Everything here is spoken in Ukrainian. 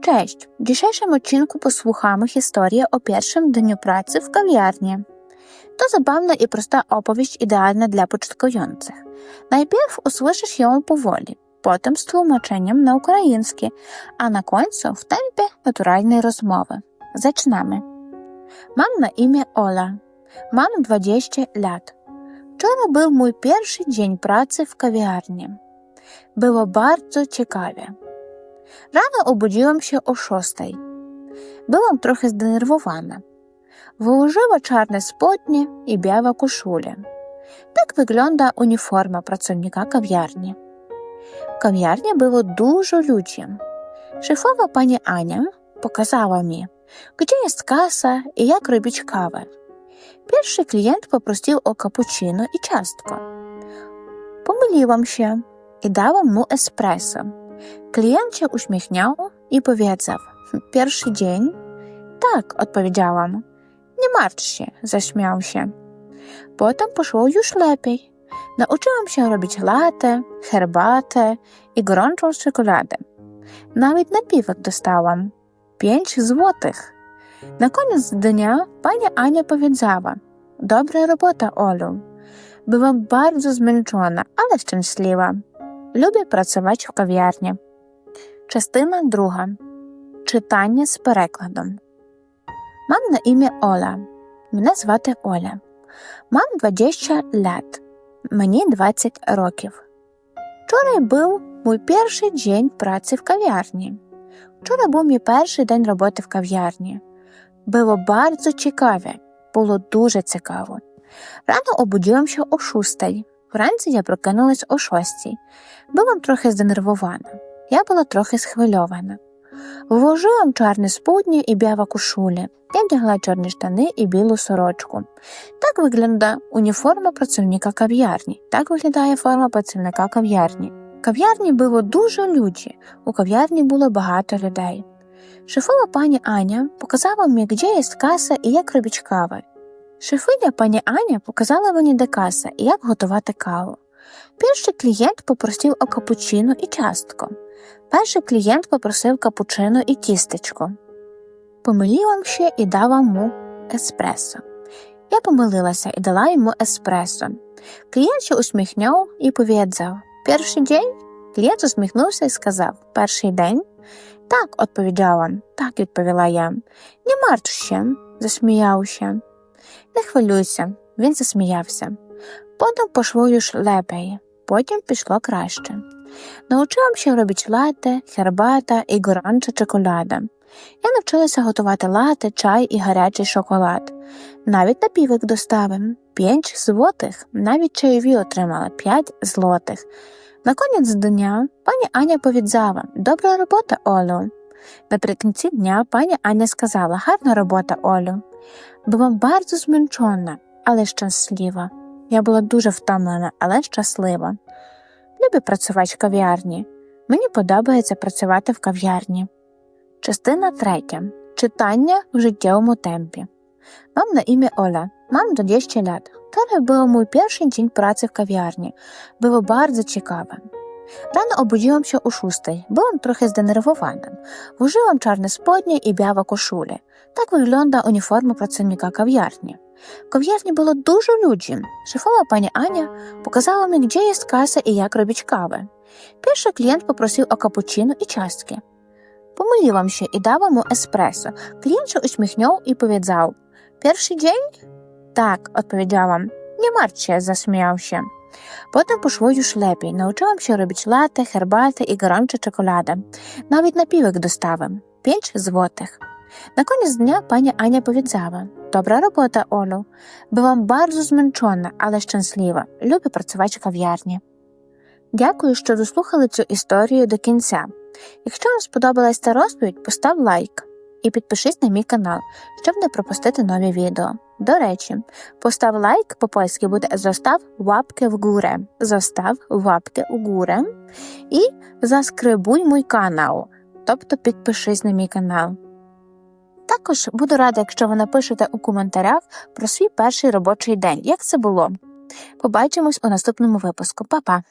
Cześć! W dzisiejszym odcinku posłuchamy historii o pierwszym dniu pracy w kawiarni. To zabawna i prosta opowieść idealna dla początkujących. Najpierw usłyszysz ją powoli, potem z tłumaczeniem na ukraiński, a na końcu w tempie naturalnej rozmowy. Zaczynamy. Mam na imię Ola. Mam 20 lat. Wczoraj był mój pierwszy dzień pracy w kawiarni. Było bardzo ciekawie. Rano obudziłam się o szóstej. Byłam trochę zdenerwowana. Wyłożyła czarne spodnie i białe koszule. Tak wygląda uniforma pracownika kawiarni. W kawiarni było dużo ludzi. Szefowa pani Ania pokazała mi, gdzie jest kasa i jak robić kawę. Pierwszy klient poprosił o cappuccino i ciastko. Pomyliłam się i dałam mu espresso. Klient się uśmiechnął i powiedział: Pierwszy dzień? Tak, odpowiedziałam. Nie martw się, zaśmiał się. Potem poszło już lepiej. Nauczyłam się robić latę, herbatę i gorącą czekoladę. Nawet napiwek dostałam. Pięć złotych. Na koniec dnia pani Ania powiedziała: Dobra robota, Olu. Byłam bardzo zmęczona, ale szczęśliwa. Lubię pracować w kawiarni. Частина друга. Читання з перекладом. Мам на ім'я Ола. Мене звати Оля. Мам 20 лет. Мені 20 років. Вчора був мій перший день праці в кав'ярні. Вчора був мій перший день роботи в кав'ярні. Було bardzo цікаве. Було дуже цікаво. Рано обудилася о шостій. Вранці я прокинулась о шостій. Була трохи занервована. Я була трохи схвильована. Вложила чорні сподні і біла кошулі. Я вдягла чорні штани і білу сорочку. Так виглядає уніформа працівника кав'ярні. Так виглядає форма працівника кав'ярні. Кав'ярні було дуже люді, у кав'ярні було багато людей. Шефова пані Аня показала мені, де є каса і як робить кави. Шефиня пані Аня показала мені, де каса і як готувати каву. Перший клієнт попросив о капучино і частко. Перший клієнт попросив капучино і тістечко. Помиліла ще і дала йому еспресо. Я помилилася і дала йому еспресо. Клієнт ще усміхнув і повідзав Перший день? Клієнт усміхнувся і сказав Перший день? Так, відповідала. Так, відповіла я. Не мартвся, засміявся. Не хвилюйся, він засміявся. Потім пошло юж лепей, потім пішло краще. Научилам ще робити лате, хербата і горанча чоколада. Я навчилася готувати лате, чай і гарячий шоколад. Навіть напівок доставив п'ять злотих, навіть чайові отримала п'ять злотих. На конець дня пані Аня повідзала Добра робота, Олю. Наприкінці дня пані Аня сказала Гарна робота, Олю. Була bardzo змінчена, але щаслива. Я була дуже втомлена, але щаслива. Люблю працювати в кав'ярні. Мені подобається працювати в кав'ярні. Частина третя. Читання в життєвому темпі. Mam na imię Ola. Mam 20 lat. Wczoraj był mój pierwszy dzień pracy w kawiarni. Było bardzo ciekawe. Obudziłam się o szóstej. Byłam trochę zdenerwowana. Włożyłam czarne spodnie i białe koszule. Tak wygląda uniforma pracownika kawiarni. W kawiarni było dużo ludzi. Szefowa pani Ania pokazała mi, gdzie jest kasa i jak robić kawę. Pierwszy klient poprosił o cappuccino i ciastki. Pomyliłam się i dałam mu espresso. Klient się uśmiechnął i powiedział Pierwszy dzień? Tak, odpowiedziałam. Nie martw się, zaśmiał się. Potem poszło już lepiej. Nauczyłam się robić latę, herbatę i gorączą czekoladę. Nawet napiwek dostałem. Pięć złotych. Na koniec dnia pani Ania powiedziała Dobra robota, Olu. Byłam bardzo zmęczona, ale szczęśliwa. Lubię pracować w kawiarni. Дякую, що дослухали цю історію до кінця. Якщо вам сподобалась ця розповідь, постав лайк і підпишись на мій канал, щоб не пропустити нові відео. До речі, постав лайк по-польськи буде «Зостав łapkę в górę». Зостав łapkę в górę і заскрибуй мій канал, тобто підпишись на мій канал. Також буду рада, якщо ви напишете у коментарях про свій перший робочий день. Як це було? Побачимось у наступному випуску. Па-па!